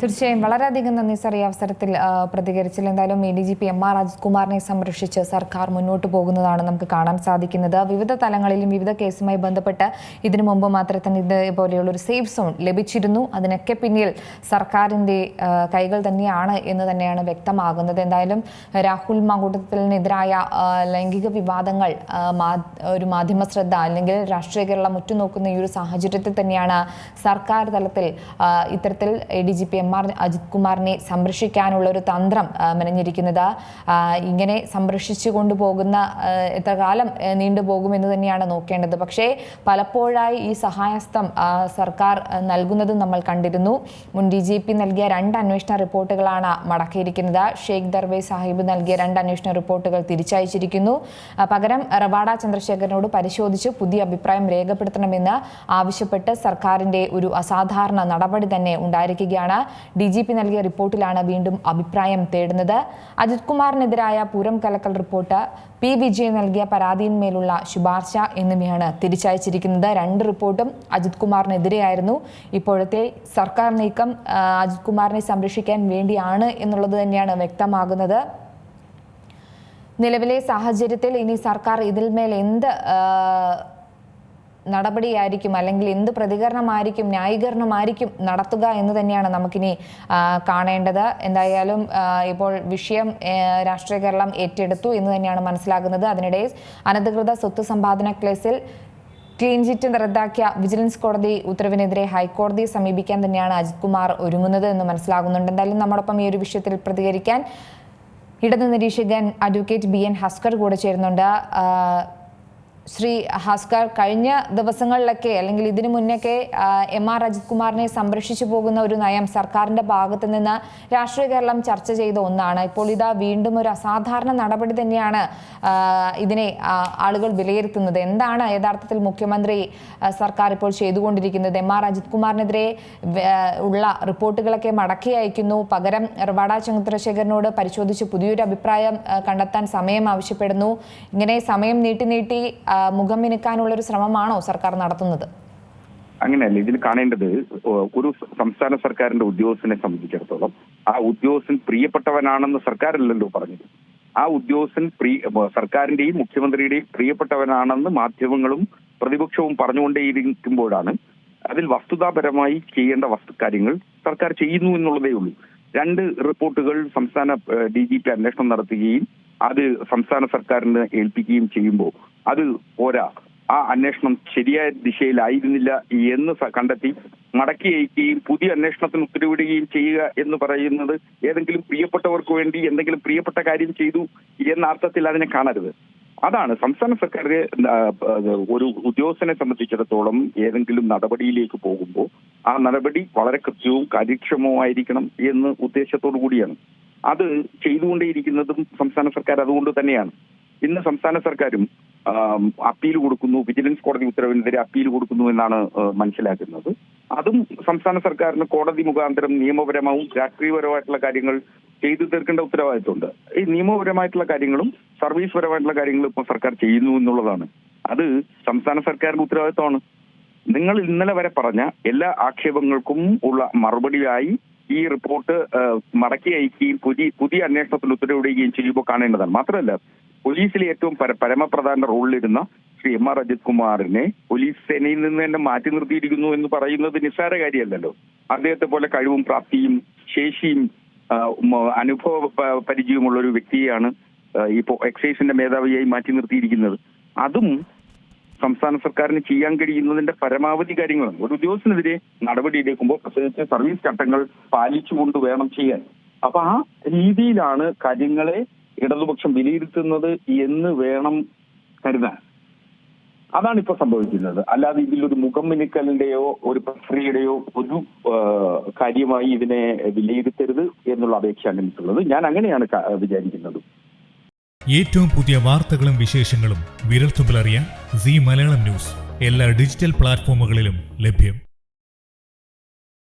തീർച്ചയായും വളരെയധികം നന്ദി സർ ഈ അവസരത്തിൽ പ്രതികരിച്ചിൽ എന്തായാലും A D G P M R Ajith കുമാറിനെ സംരക്ഷിച്ച് സർക്കാർ മുന്നോട്ട് പോകുന്നതാണ് നമുക്ക് കാണാൻ സാധിക്കുന്നത്. വിവിധ തലങ്ങളിലും വിവിധ കേസുമായി ബന്ധപ്പെട്ട് ഇതിനു മുമ്പ് മാത്രം തന്നെ ഇതുപോലെയുള്ള ഒരു സേഫ് സോൺ ലഭിച്ചിരുന്നു. അതിനൊക്കെ പിന്നിൽ സർക്കാരിന്റെ കൈകൾ തന്നെയാണ് എന്ന് തന്നെയാണ് വ്യക്തമാകുന്നത്. എന്തായാലും രാഹുൽ മാങ്കൂട്ടത്തിനെതിരായ ലൈംഗിക വിവാദങ്ങൾ ഒരു മാധ്യമ ശ്രദ്ധ അല്ലെങ്കിൽ രാഷ്ട്രീയ കേരളം ഉറ്റുനോക്കുന്ന ഈ ഒരു സാഹചര്യത്തിൽ തന്നെയാണ് സർക്കാർ തലത്തിൽ ഇത്തരത്തിൽ A D G P M R Ajith കുമാറിനെ സംരക്ഷിക്കാനുള്ള ഒരു തന്ത്രം മെനഞ്ഞിരിക്കുന്നത്. ഇങ്ങനെ സംരക്ഷിച്ചു കൊണ്ടുപോകുന്ന എത്ര കാലം നീണ്ടുപോകുമെന്ന് തന്നെയാണ് നോക്കേണ്ടത്. പക്ഷേ പലപ്പോഴായി ഈ സഹായസ്തം സർക്കാർ നൽകുന്നത് നമ്മൾ കണ്ടിരുന്നു. മുൻ ഡി ജി പി നൽകിയ രണ്ട് അന്വേഷണ റിപ്പോർട്ടുകളാണ് മടക്കിയിരിക്കുന്നത്. ഷെയ്ഖ് ദർവേ സാഹിബ് നൽകിയ രണ്ട് അന്വേഷണ റിപ്പോർട്ടുകൾ തിരിച്ചയച്ചിരിക്കുന്നു. പകരം റവാഡ ചന്ദ്രശേഖരനോട് പരിശോധിച്ച് പുതിയ അഭിപ്രായം രേഖപ്പെടുത്തണമെന്ന് ആവശ്യപ്പെട്ട് സർക്കാരിന്റെ ഒരു അസാധാരണ നടപടി തന്നെ ഉണ്ടായിരിക്കുകയാണ്. ഡി ജി പി നൽകിയ റിപ്പോർട്ടിലാണ് വീണ്ടും അഭിപ്രായം തേടുന്നത്. അജിത് കുമാറിനെതിരായ പൂരം കലക്കൽ റിപ്പോർട്ട് പി വിജയൻ നൽകിയ പരാതിയിന്മേലുള്ള ശുപാർശ എന്നിവയാണ് തിരിച്ചയച്ചിരിക്കുന്നത്. രണ്ട് റിപ്പോർട്ടും അജിത് കുമാറിനെതിരെയായിരുന്നു. ഇപ്പോഴത്തെ സർക്കാർ നീക്കം അജിത് കുമാറിനെ സംരക്ഷിക്കാൻ വേണ്ടിയാണ് എന്നുള്ളത് തന്നെയാണ് വ്യക്തമാകുന്നത്. നിലവിലെ സാഹചര്യത്തിൽ ഇനി സർക്കാർ ഇതിൽ മേൽ എന്ത് നടപടിയായിരിക്കും അല്ലെങ്കിൽ എന്ത് പ്രതികരണമായിരിക്കും ന്യായീകരണമായിരിക്കും നടത്തുക എന്ന് തന്നെയാണ് നമുക്കിനി കാണേണ്ടത്. എന്തായാലും ഇപ്പോൾ വിഷയം രാഷ്ട്രീയ കേരളം ഏറ്റെടുത്തു എന്ന് തന്നെയാണ് മനസ്സിലാകുന്നത്. അതിനിടെ അനധികൃത സ്വത്ത് സമ്പാദന കേസിൽ ക്ലീൻ ചിറ്റ് റദ്ദാക്കിയ വിജിലൻസ് കോടതി ഉത്തരവിനെതിരെ ഹൈക്കോടതിയെ സമീപിക്കാൻ തന്നെയാണ് അജിത് കുമാർ ഒരുങ്ങുന്നത് എന്ന് മനസ്സിലാകുന്നുണ്ട്. എന്തായാലും നമ്മോടൊപ്പം ഈ ഒരു വിഷയത്തിൽ പ്രതികരിക്കാൻ ഇടതു നിരീക്ഷകൻ അഡ്വക്കേറ്റ് ബി എൻ ഹസ്കർ കൂടെ ചേരുന്നുണ്ട്. ശ്രീ ഹാസ്കർ കഴിഞ്ഞ ദിവസങ്ങളിലൊക്കെ അല്ലെങ്കിൽ ഇതിനു മുന്നൊക്കെ എം ആർ അജിത് കുമാറിനെ സംരക്ഷിച്ചു പോകുന്ന ഒരു നയം സർക്കാരിന്റെ ഭാഗത്ത് നിന്ന് രാഷ്ട്രീയ കേരളം ചർച്ച ചെയ്ത ഒന്നാണ്. ഇപ്പോൾ ഇതാ വീണ്ടും ഒരു അസാധാരണ നടപടി തന്നെയാണ് ഇതിനെ ആളുകൾ വിലയിരുത്തുന്നത്. എന്താണ് യഥാർത്ഥത്തിൽ മുഖ്യമന്ത്രി സർക്കാർ ഇപ്പോൾ ചെയ്തുകൊണ്ടിരിക്കുന്നത്? എം ആർ അജിത് കുമാറിനെതിരെ ഉള്ള റിപ്പോർട്ടുകളൊക്കെ മടക്കി അയക്കുന്നു. പകരം റവാഡ ചന്ദ്രശേഖരനോട് പരിശോധിച്ച് പുതിയൊരു അഭിപ്രായം കണ്ടെത്താൻ സമയം ആവശ്യപ്പെടുന്നു. ഇങ്ങനെ സമയം നീട്ടി നീട്ടി മുഖം മിനുക്കാനുള്ള ഒരു ശ്രമമാണോ സർക്കാർ നടത്തുന്നത്? അങ്ങനെയല്ല ഇതിൽ കാണേണ്ടത് ഒരു സംസ്ഥാന സർക്കാരിന്റെ ഉദ്യോഗസ്ഥനെ സംബന്ധിച്ചിടത്തോളം ആ ഉദ്യോഗസ്ഥൻ പ്രിയപ്പെട്ടവനാണെന്ന് സർക്കാരല്ലല്ലോ പറഞ്ഞത്. ആ ഉദ്യോഗസ്ഥൻ പ്രിയ സർക്കാരിന്റെയും മുഖ്യമന്ത്രിയുടെയും പ്രിയപ്പെട്ടവനാണെന്ന് മാധ്യമങ്ങളും പ്രതിപക്ഷവും പറഞ്ഞുകൊണ്ടേയിരിക്കുമ്പോഴാണ് അതിൽ വസ്തുതാപരമായി ചെയ്യേണ്ട വസ്തു കാര്യങ്ങൾ സർക്കാർ ചെയ്യുന്നു എന്നുള്ളതേ ഉള്ളൂ. രണ്ട് റിപ്പോർട്ടുകൾ സംസ്ഥാന ഡി ജി പി അന്വേഷണം നടത്തുകയും അത് സംസ്ഥാന സർക്കാരിന് ഏൽപ്പിക്കുകയും ചെയ്യുമ്പോൾ അത് പോരാ. ആ അന്വേഷണം ശരിയായ ദിശയിലായിരുന്നില്ല എന്ന് കണ്ടെത്തി മടക്കി അയക്കുകയും പുതിയ അന്വേഷണത്തിന് ഉത്തരവിടുകയും ചെയ്യുക എന്ന് പറയുന്നത് ഏതെങ്കിലും പ്രിയപ്പെട്ടവർക്ക് വേണ്ടി എന്തെങ്കിലും പ്രിയപ്പെട്ട കാര്യം ചെയ്തു എന്ന അർത്ഥത്തിൽ അതിനെ കാണരുത്. അതാണ് സംസ്ഥാന സർക്കാർ ഒരു ഉദ്യോഗസ്ഥനെ സംബന്ധിച്ചിടത്തോളം ഏതെങ്കിലും നടപടിയിലേക്ക് പോകുമ്പോൾ ആ നടപടി വളരെ കൃത്യവും കാര്യക്ഷമവുമായിരിക്കണം എന്ന് ഉദ്ദേശത്തോടു കൂടിയാണ്. അത് ചെയ്തുകൊണ്ടേയിരിക്കുന്നതും സംസ്ഥാന സർക്കാർ അതുകൊണ്ട് തന്നെയാണ്. ഇന്ന് സംസ്ഥാന സർക്കാരും അപ്പീൽ കൊടുക്കുന്നു വിജിലൻസ് കോടതി ഉത്തരവിനെതിരെ അപ്പീൽ കൊടുക്കുന്നു എന്നാണ് മനസ്സിലാക്കുന്നത്. അതും സംസ്ഥാന സർക്കാരിന് കോടതി മുഖാന്തരം നിയമപരമാവും രാഷ്ട്രീയപരമായിട്ടുള്ള കാര്യങ്ങൾ ചെയ്തു തീർക്കേണ്ട ഉത്തരവാദിത്വമുണ്ട് ഈ നിയമപരമായിട്ടുള്ള കാര്യങ്ങളും സർവീസ് പരമായിട്ടുള്ള കാര്യങ്ങളും ഇപ്പോൾ സർക്കാർ ചെയ്യുന്നു എന്നുള്ളതാണ്. അത് സംസ്ഥാന സർക്കാരിന്റെ ഉത്തരവാദിത്വമാണ് നിങ്ങൾ ഇന്നലെ വരെ പറഞ്ഞ എല്ലാ ആക്ഷേപങ്ങൾക്കും ഉള്ള മറുപടിയായി ഈ റിപ്പോർട്ട് മടക്കി അയക്കുകയും പുതിയ പുതിയ അന്വേഷണത്തിന് ഉത്തരവിടുകയും ചെയ്യുമ്പോൾ കാണേണ്ടതാണ്. മാത്രമല്ല പോലീസിലെ ഏറ്റവും പര- പരമപ്രധാന റോളിലിരുന്ന ശ്രീ എം ആർ അജിത് കുമാറിനെ പോലീസ് സേനയിൽ നിന്ന് തന്നെ മാറ്റി നിർത്തിയിരിക്കുന്നു എന്ന് പറയുന്നത് നിസ്സാര കാര്യമല്ലല്ലോ. അദ്ദേഹത്തെ പോലെ കഴിവും പ്രാപ്തിയും ശേഷിയും അനുഭവ പരിചയമുള്ള ഒരു വ്യക്തിയാണ് ഇപ്പോ എക്സൈസിന്റെ മേധാവിയായി മാറ്റി നിർത്തിയിരിക്കുന്നത്. അതും സംസ്ഥാന സർക്കാരിന് ചെയ്യാൻ കഴിയുന്നതിന്റെ പരമാവധി കാര്യങ്ങളാണ്. ഒരു ഉദ്യോഗസ്ഥനെതിരെ നടപടി എടുക്കുമ്പോൾ പ്രത്യേകിച്ച് സർവീസ് ചട്ടങ്ങൾ പാലിച്ചുകൊണ്ട് വേണം ചെയ്യാൻ. അപ്പൊ ആ രീതിയിലാണ് കാര്യങ്ങളെ ഇടതുപക്ഷം വിലയിരുത്തുന്നത് എന്ന് വേണം കരുതാൻ. അതാണ് ഇപ്പൊ സംഭവിക്കുന്നത്. അല്ലാതെ ഇതിലൊരു മുഖം മിനുക്കലിന്റെയോ ഒരു പ്രക്രിയയുടെയോ ഒരു കാര്യമായി ഇതിനെ വിലയിരുത്തരുത് എന്നുള്ള അപേക്ഷയാണ് എനിക്കുള്ളത്. ഞാൻ അങ്ങനെയാണ് വിചാരിക്കുന്നത്. ഏറ്റവും പുതിയ വാർത്തകളും വിശേഷങ്ങളും വിരൽത്തുമ്പിലറിയാൻ സി മലയാളം ന്യൂസ്. എല്ലാ ഡിജിറ്റൽ പ്ലാറ്റ്ഫോമുകളിലും ലഭ്യം.